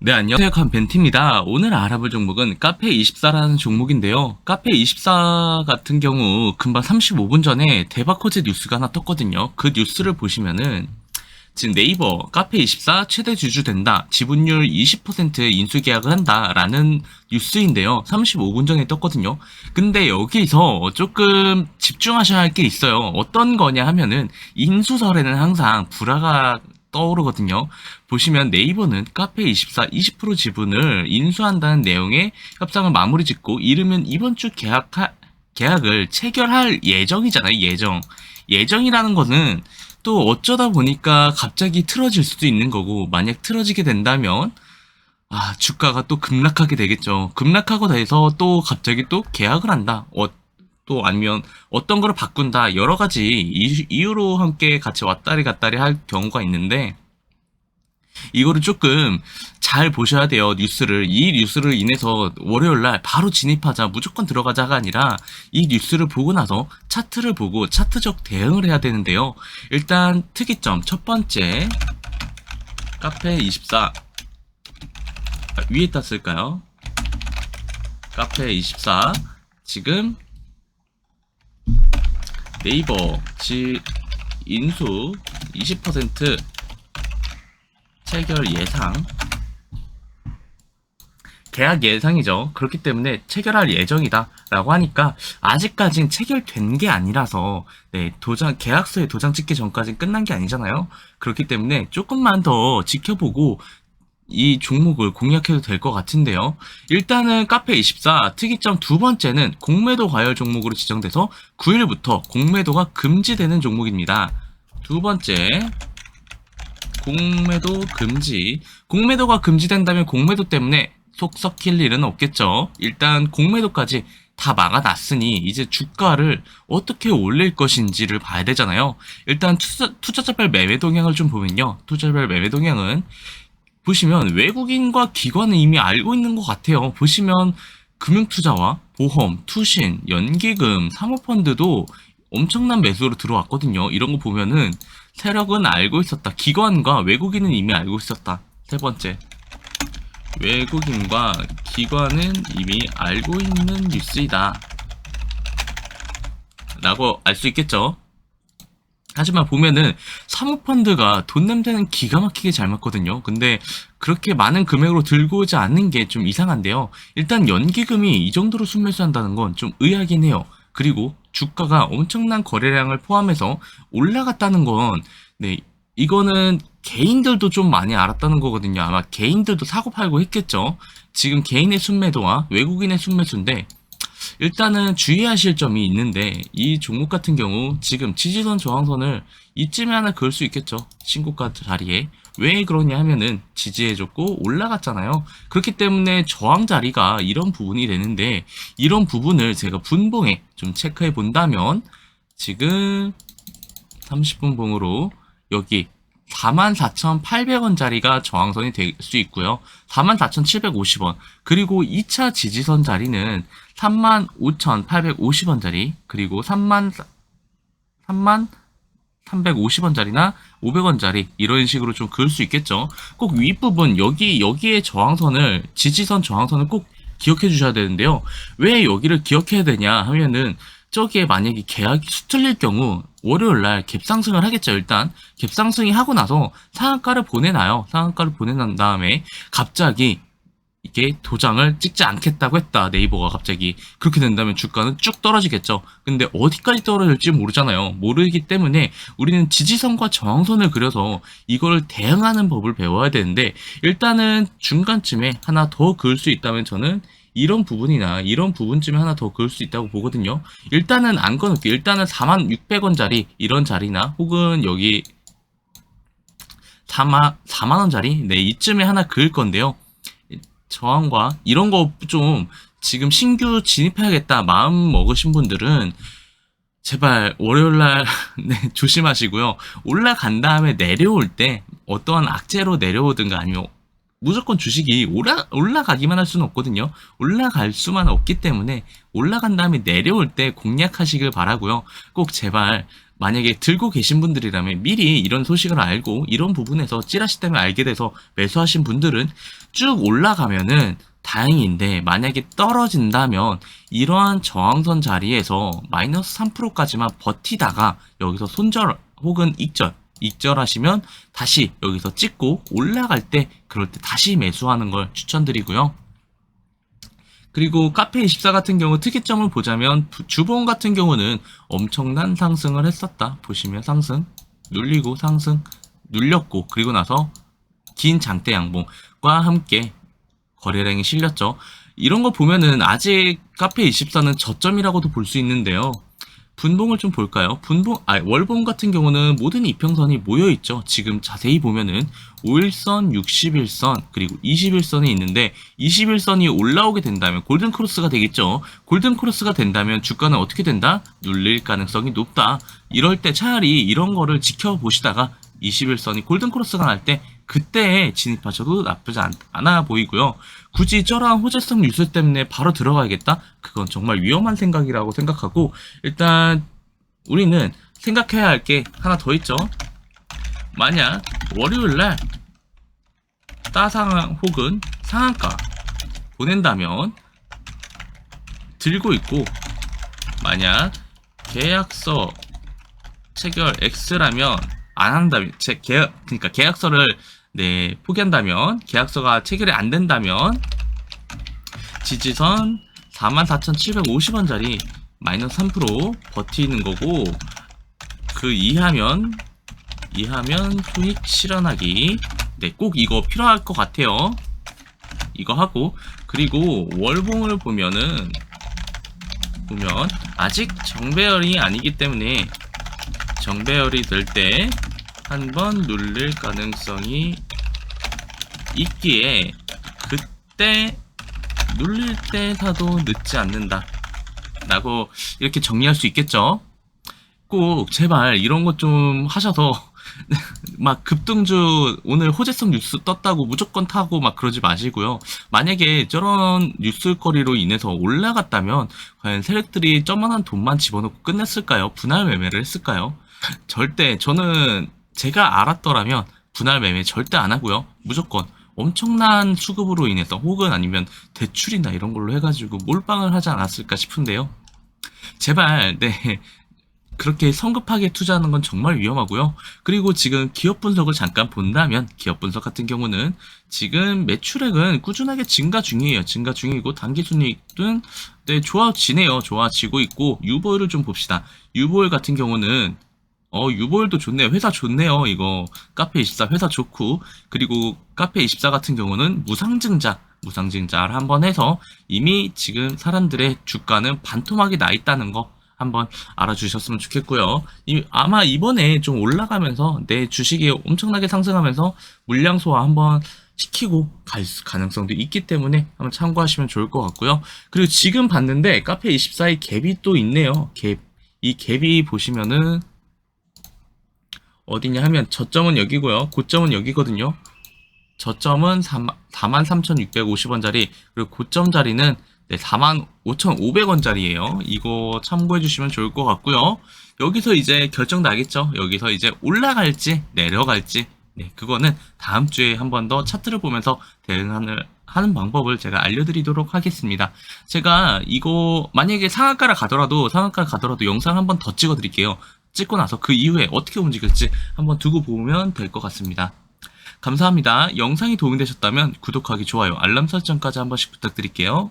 네, 안녕하세요. 벤티입니다. 오늘 알아볼 종목은 카페24라는 종목인데요. 카페24 같은 경우 금방 35분 전에 대박 호재 뉴스가 하나 떴거든요. 그 뉴스를 보시면은 지금 네이버 카페24 최대 주주 된다. 지분율 20% 인수 계약을 한다 라는 뉴스인데요. 35분 전에 떴거든요. 근데 여기서 조금 집중하셔야 할 게 있어요. 어떤 거냐 하면은 인수설에는 항상 불화가 떠오르거든요. 보시면 네이버는 카페24 20% 지분을 인수한다는 내용의 협상을 마무리 짓고 이르면 이번 주 계약 계약을 체결할 예정이잖아요. 예정. 예정이라는 것은 또 어쩌다 보니까 갑자기 틀어질 수도 있는 거고 만약 틀어지게 된다면 아 주가가 또 급락하게 되겠죠. 급락하고 돼서 또 갑자기 또 계약을 한다. 어, 또 아니면 어떤 거를 바꾼다. 여러 가지 이유로 함께 같이 왔다리 갔다리 할 경우가 있는데 이거를 조금 잘 보셔야 돼요 뉴스를. 이 뉴스를 인해서 월요일날 바로 진입하자 무조건 들어가자가 아니라 이 뉴스를 보고 나서 차트를 보고 차트적 대응을 해야 되는데요. 일단 특이점 첫 번째 카페 24 위에다 쓸까요? 카페 24 지금 네이버 지 인수 20% 체결 예상 계약 예상이죠. 그렇기 때문에 체결할 예정이다. 라고 하니까 아직까진 체결된 게 아니라서 네, 도장 계약서에 도장 찍기 전까지는 끝난 게 아니잖아요. 그렇기 때문에 조금만 더 지켜보고 이 종목을 공략해도 될 것 같은데요. 일단은 카페24 특이점 두 번째는 공매도 과열 종목으로 지정돼서 9일부터 공매도가 금지되는 종목입니다. 두 번째 공매도 금지. 공매도가 금지된다면 공매도 때문에 속 썩힐 일은 없겠죠. 일단 공매도까지 다 막아놨으니 이제 주가를 어떻게 올릴 것인지를 봐야 되잖아요. 일단 투자, 투자자별 매매 동향을 좀 보면요. 투자자별 매매 동향은 보시면 외국인과 기관은 이미 알고 있는 것 같아요. 보시면 금융투자와 보험, 투신, 연기금, 사모펀드도 엄청난 매수로 들어왔거든요. 이런 거 보면은 세력은 알고 있었다. 기관과 외국인은 이미 알고 있었다. 세 번째. 외국인과 기관은 이미 알고 있는 뉴스이다. 라고 알 수 있겠죠. 하지만 보면은 사모펀드가 돈 냄새는 기가 막히게 잘 맞거든요. 근데 그렇게 많은 금액으로 들고 오지 않는 게 좀 이상한데요. 일단 연기금이 이 정도로 순매수한다는 건 좀 의아하긴 해요. 그리고 주가가 엄청난 거래량을 포함해서 올라갔다는 건, 네, 이거는 개인들도 좀 많이 알았다는 거거든요. 아마 개인들도 사고 팔고 했겠죠. 지금 개인의 순매도와 외국인의 순매수인데, 일단은 주의하실 점이 있는데, 이 종목 같은 경우 지금 지지선 저항선을 이쯤에 하나 그을 수 있겠죠. 신고가 자리에. 왜 그러냐 하면은 지지해줬고 올라갔잖아요. 그렇기 때문에 저항 자리가 이런 부분이 되는데 이런 부분을 제가 분봉에 좀 체크해 본다면 지금 30분 봉으로 여기 44,800원짜리가 저항선이 될 수 있고요. 44,750원. 그리고 2차 지지선 자리는 35,850원짜리. 그리고 3만 3만 350원짜리나 500원짜리 이런 식으로 좀 그을 수 있겠죠. 꼭 윗부분 여기 여기에 저항선을 지지선 저항선을 꼭 기억해 주셔야 되는데요. 왜 여기를 기억해야 되냐 하면은 저기에 만약에 계약이 수틀릴 경우 월요일 날 갭상승을 하겠죠. 일단 갭상승이 하고 나서 상한가를 보내놔요. 상한가를 보내난 다음에 갑자기 이게 도장을 찍지 않겠다고 했다 네이버가 갑자기 그렇게 된다면 주가는 쭉 떨어지겠죠 근데 어디까지 떨어질지 모르잖아요 모르기 때문에 우리는 지지선과 저항선을 그려서 이걸 대응하는 법을 배워야 되는데 일단은 중간쯤에 하나 더 그을 수 있다면 저는 이런 부분이나 이런 부분쯤에 하나 더 그을 수 있다고 보거든요. 일단은 안 꺼놓을게요. 일단은 4600원짜리 이런 자리나 혹은 여기 4만, 4만원짜리? 네 이쯤에 하나 그을 건데요. 저항과 이런 거 좀 지금 신규 진입해야겠다 마음 먹으신 분들은 제발 월요일날 네, 조심하시고요. 올라간 다음에 내려올 때 어떠한 악재로 내려오든가 아니면 무조건 주식이 올라, 올라가기만 할 수는 없거든요. 올라갈 수만 없기 때문에 올라간 다음에 내려올 때 공략하시길 바라고요. 꼭 제발 만약에 들고 계신 분들이라면 미리 이런 소식을 알고 이런 부분에서 찌라시 때문에 알게 돼서 매수하신 분들은 쭉 올라가면은 다행인데 만약에 떨어진다면 이러한 저항선 자리에서 마이너스 3%까지만 버티다가 여기서 손절 혹은 익절 익절하시면 다시 여기서 찍고 올라갈 때 그럴 때 다시 매수하는 걸 추천드리고요. 그리고 카페24 같은 경우 특이점을 보자면 부- 주봉 같은 경우는 엄청난 상승을 했었다. 보시면 상승, 눌리고 상승, 눌렸고 그리고 나서 긴 장대 양봉과 함께 거래량이 실렸죠. 이런 거 보면은 아직 카페24는 저점이라고도 볼 수 있는데요. 분봉을 좀 볼까요? 분봉, 아, 월봉 같은 경우는 모든 이평선이 모여 있죠. 지금 자세히 보면은 5일선, 60일선, 그리고 21선이 있는데 21선이 올라오게 된다면 골든 크로스가 되겠죠. 골든 크로스가 된다면 주가는 어떻게 된다? 눌릴 가능성이 높다. 이럴 때 차라리 이런 거를 지켜보시다가 21선이 골든 크로스가 날 때 그때 진입하셔도 나쁘지 않, 않아 보이고요. 굳이 저러한 호재성 뉴스 때문에 바로 들어가야겠다? 그건 정말 위험한 생각이라고 생각하고 일단 우리는 생각해야 할 게 하나 더 있죠. 만약 월요일날 따상황 혹은 상한가 보낸다면 들고 있고 만약 계약서 체결 X라면 안 한다면 제 계약 그러니까 계약서를 네 포기한다면 계약서가 체결이 안 된다면 지지선 44,750원짜리 마이너스 3% 버티는 거고 그 이하면 이하면 수익 실현하기. 네 꼭 이거 필요할 것 같아요. 이거 하고 그리고 월봉을 보면은 보면 아직 정배열이 아니기 때문에 정배열이 될때 한 번 눌릴 가능성이 있기에 그때 눌릴 때 사도 늦지 않는다 라고 이렇게 정리할 수 있겠죠 꼭 제발 이런 것 좀 하셔서 막 급등주 오늘 호재성 뉴스 떴다고 무조건 타고 막 그러지 마시고요. 만약에 저런 뉴스거리로 인해서 올라갔다면 과연 세력들이 저만한 돈만 집어넣고 끝냈을까요? 분할 매매를 했을까요? 절대 저는 제가 알았더라면 분할 매매 절대 안 하고요. 무조건 엄청난 수급으로 인해서 혹은 아니면 대출이나 이런 걸로 해가지고 몰빵을 하지 않았을까 싶은데요. 제발 네 그렇게 성급하게 투자하는 건 정말 위험하고요. 그리고 지금 기업 분석을 잠깐 본다면 기업 분석 같은 경우는 지금 매출액은 꾸준하게 증가 중이에요. 증가 중이고 단기 순이익은 네, 좋아지네요. 좋아지고 있고 유보율을 좀 봅시다. 유보율 같은 경우는 어 유보율도 좋네요. 회사 좋네요. 이거 카페24 회사 좋고 그리고 카페24 같은 경우는 무상증자 무상증자를 한번 해서 이미 지금 사람들의 주가는 반토막이 나 있다는 거 한번 알아주셨으면 좋겠고요. 이- 아마 이번에 좀 올라가면서 내 주식이 엄청나게 상승하면서 물량 소화 한번 시키고 갈 수- 가능성도 있기 때문에 한번 참고하시면 좋을 것 같고요. 그리고 지금 봤는데 카페 24에 갭이 또 있네요. 갭. 이 갭이 보시면은 어디냐 하면 저점은 여기고요. 고점은 여기거든요. 저점은 43,650원짜리 그리고 고점 자리는 네, 45,500원짜리예요. 이거 참고해 주시면 좋을 것 같고요. 여기서 이제 결정 나겠죠. 여기서 이제 올라갈지 내려갈지 네, 그거는 다음 주에 한 번 더 차트를 보면서 대응하는 하는 방법을 제가 알려드리도록 하겠습니다. 제가 이거 만약에 상한가를 가더라도 상한가를 가더라도 영상 한 번 더 찍어드릴게요. 찍고 나서 그 이후에 어떻게 움직일지 한번 두고 보면 될 것 같습니다. 감사합니다. 영상이 도움이 되셨다면 구독하기, 좋아요, 알람 설정까지 한 번씩 부탁드릴게요.